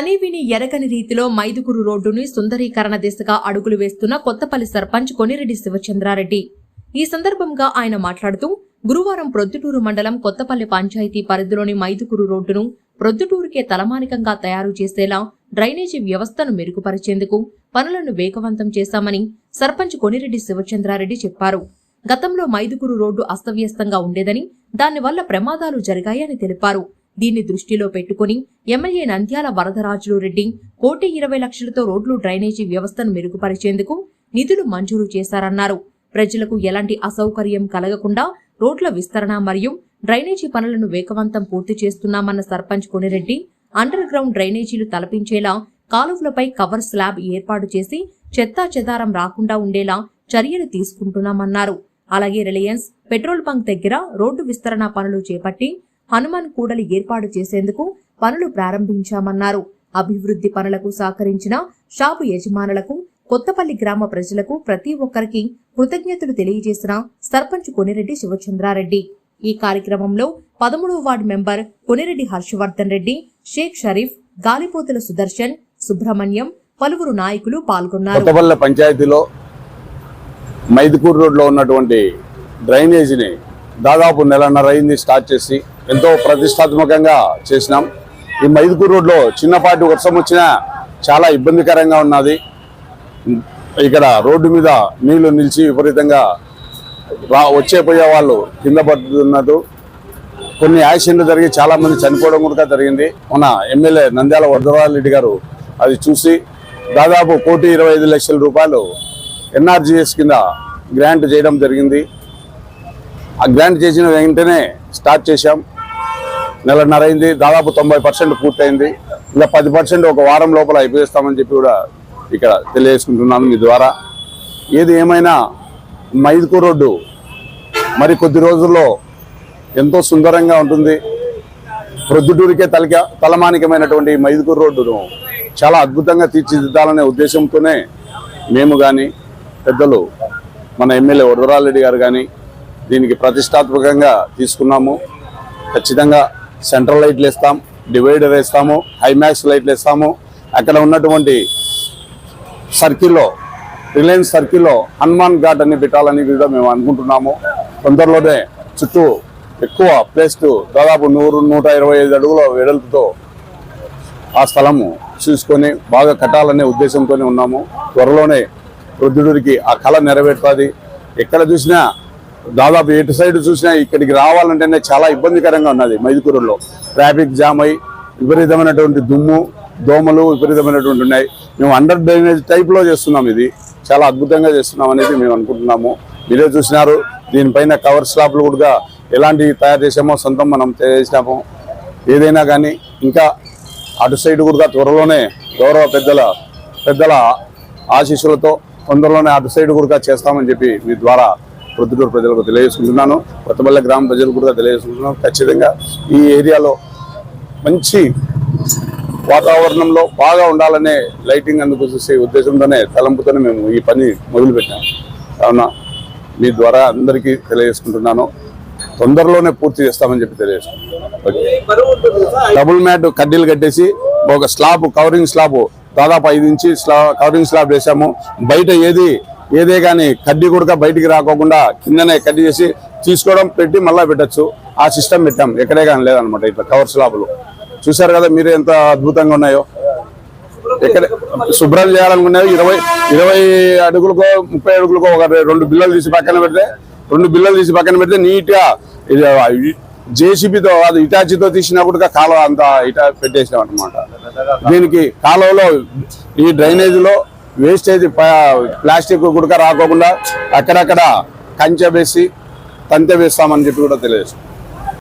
కనీవిని ఎరగని రీతిలో మైదుగురు రోడ్డుని సుందరీకరణ దిశగా అడుగులు వేస్తున్న కొత్తపల్లి సర్పంచ్ కొనిరెడ్డి శివచంద్రారెడ్డి. ఈ సందర్భంగా ఆయన మాట్లాడుతూ గురువారం ప్రొద్దుటూరు మండలం కొత్తపల్లి పంచాయతీ పరిధిలోని మైదుగురు రోడ్డును ప్రొద్దుటూరుకే తలమానికంగా తయారు చేసేలా డ్రైనేజీ వ్యవస్థను మెరుగుపరిచేందుకు పనులను వేగవంతం చేశామని సర్పంచ్ కొనిరెడ్డి శివచంద్రారెడ్డి చెప్పారు. గతంలో మైదుగురు రోడ్డు అస్తవ్యస్తంగా ఉండేదని దానివల్ల ప్రమాదాలు జరిగాయని తెలిపారు. దీన్ని దృష్టిలో పెట్టుకుని ఎమ్మెల్యే నంద్యాల వరదరాజులు రెడ్డి కోటి ఇరవై లక్షలతో రోడ్లు డ్రైనేజీ వ్యవస్థను మెరుగుపరిచేందుకు నిధులు మంజూరు చేశారన్నారు. ప్రజలకు ఎలాంటి అసౌకర్యం కలగకుండా రోడ్ల విస్తరణ మరియు డ్రైనేజీ పనులను వేగవంతం పూర్తి చేస్తున్నామన్న సర్పంచ్ కొనిరెడ్డి అండర్ గ్రౌండ్ డ్రైనేజీలు తలపించేలా కాలువలపై కవర్ స్లాబ్ ఏర్పాటు చేసి చెత్తా చెదారం రాకుండా ఉండేలా చర్యలు తీసుకుంటున్నామన్నారు. అలాగే రిలయన్స్ పెట్రోల్ బంక్ దగ్గర రోడ్డు విస్తరణ పనులు చేపట్టి హనుమాన్ కూడలి ఏర్పాటు చేసేందుకు పనులు ప్రారంభించామన్నారు. అభివృద్ధి పనులకు సహకరించిన షాపు యజమానులకు కొత్తపల్లి గ్రామ ప్రజలకు ప్రతి ఒక్కరికి కృతజ్ఞతలు తెలియజేసిన సర్పంచ్ కొనిరెడ్డి శివచంద్రారెడ్డి. ఈ కార్యక్రమంలో పదమూడవ వార్డు మెంబర్ కొనిరెడ్డి హర్షవర్ధన్ రెడ్డి షేక్ షరీఫ్ గాలిపోతుల సుదర్శన్ సుబ్రహ్మణ్యం పలువురు నాయకులు పాల్గొన్నారు. కొత్తపల్లె పంచాయతీలో మైదుకూరు రోడ్లో ఉన్నటువంటి డ్రైనేజీని దాదాపు నెలన్నర అయింది స్టార్ట్ చేసి ఎంతో ప్రతిష్టాత్మకంగా చేసినాం. ఈ మైదుకూరు రోడ్లో చిన్నపాటి వర్షం వచ్చినా చాలా ఇబ్బందికరంగా ఉన్నది. ఇక్కడ రోడ్డు మీద నీళ్ళు నిలిచి విపరీతంగా రా వచ్చే పోయే వాళ్ళు కింద పడుతున్నారు. కొన్ని యాక్సిడెంట్లు జరిగి చాలామంది చనిపోవడం కూడా జరిగింది. మన ఎమ్మెల్యే నంద్యాల వరదరాజరెడ్డి గారు అది చూసి దాదాపు కోటి ఇరవై ఐదు లక్షల రూపాయలు ఎన్ఆర్జీఎస్ కింద గ్రాంట్ చేయడం జరిగింది. ఆ గ్రాంట్ చేసిన వెంటనే స్టార్ట్ చేశాం. నెలన్నర అయింది దాదాపు తొంభై పర్సెంట్ పూర్తయింది. ఇంకా పది పర్సెంట్ ఒక వారం లోపల అయిపోయిస్తామని చెప్పి కూడా ఇక్కడ తెలియజేసుకుంటున్నాను మీ ద్వారా. ఏది ఏమైనా మైదుకూరు రోడ్డు మరి కొద్ది రోజుల్లో ఎంతో సుందరంగా ఉంటుంది. ప్రొద్దుటూరికే తలక తలమానికమైనటువంటి ఈ మైదుకూరు రోడ్డును చాలా అద్భుతంగా తీర్చిదిద్దాలనే ఉద్దేశంతోనే మేము కానీ పెద్దలు మన ఎమ్మెల్యే వరదరారెడ్డి గారు కానీ దీనికి ప్రతిష్టాత్మకంగా తీసుకున్నాము. ఖచ్చితంగా సెంట్రల్ లైట్లు ఇస్తాం డివైడర్ వేస్తాము హైమాక్స్ లైట్లు ఇస్తాము అక్కడ ఉన్నటువంటి సర్కిల్లో రిలయన్స్ సర్కిల్లో హనుమాన్ ఘాట్ అని పెట్టాలని కూడా మేము అనుకుంటున్నాము. తొందరలోనే చుట్టూ ఎక్కువ ప్లేస్ దాదాపు నూరు నూట ఇరవై ఐదు అడుగుల వెడల్పుతో ఆ స్థలము చూసుకొని బాగా కట్టాలనే ఉద్దేశంతోనే ఉన్నాము. త్వరలోనే వృద్ధుడికి ఆ కళ నెరవేరుతుంది. ఎక్కడ చూసినా దాదాపు ఎటు సైడ్ చూసినా ఇక్కడికి రావాలంటేనే చాలా ఇబ్బందికరంగా ఉన్నది మైదుకూరులో. ట్రాఫిక్ జామ్ అయి విపరీతమైనటువంటి దుమ్ము దోమలు విపరీతమైనటువంటి ఉన్నాయి. మేము అండర్ డ్రైనేజ్ టైప్లో చేస్తున్నాం ఇది. చాలా అద్భుతంగా చేస్తున్నాం అనేది మేము అనుకుంటున్నాము. మీరే చూసినారు దీనిపైన కవర్ స్లాప్లు కూడా ఎలాంటివి తయారు చేసామో సొంతం మనం చేసినాము ఏదైనా కానీ ఇంకా అటు సైడ్ కూడా త్వరలోనే గౌరవ పెద్దల పెద్దల ఆశీస్సులతో తొందరలోనే అటు సైడ్ కూడా చేస్తామని చెప్పి మీ ద్వారా ప్రొద్దుటూరు ప్రజలకు తెలియజేసుకుంటున్నాను. కొత్తపల్లి గ్రామ ప్రజలకు కూడా తెలియజేసుకుంటున్నాను. ఖచ్చితంగా ఈ ఏరియాలో మంచి వాతావరణంలో బాగా ఉండాలనే లైటింగ్ అందుకు చూసే ఉద్దేశంతోనే తలంపుతోనే మేము ఈ పని మొదలుపెట్టాము కావున మీ ద్వారా అందరికీ తెలియజేసుకుంటున్నాను. తొందరలోనే పూర్తి చేస్తామని చెప్పి తెలియజేసుకుంటున్నాను. డబుల్ మ్యాట్ కడ్డీలు కట్టేసి ఒక స్లాబ్ కవరింగ్ స్లాబ్ దాదాపు ఐదు ఇంచి స్లా కవరింగ్ స్లాబ్ వేసాము. బయట ఏది ఏదే కానీ కడ్డీ కూడా బయటికి రాకోకుండా కిందనే కడ్డీ చేసి తీసుకోవడం పెట్టి మళ్ళీ పెట్టచ్చు. ఆ సిస్టమ్ పెట్టాం. ఎక్కడే కానీ లేదనమాట ఇట్లా కవర్ స్లాబ్లు చూసారు కదా మీరు ఎంత అద్భుతంగా ఉన్నాయో. ఎక్కడ శుభ్రం చేయాలనుకునేది ఇరవై ఇరవై అడుగులకో ముప్పై అడుగులకో ఒక రెండు బిల్లలు తీసి పక్కన పెడితే రెండు బిల్లలు తీసి పక్కన పెడితే నీట్గా ఇది జేసీబీతో అది ఇటాచీతో కూడా కాలువ అంత ఇటా పెట్టేసినాం అనమాట దీనికి కాలువలో ఈ డ్రైనేజీలో వేస్టేజ్ ప్లాస్టిక్ గుడక రాకోకుండా అక్కడక్కడ కంచె వేసి తంతె వేస్తామని చెప్పి కూడా తెలియజేస్తాం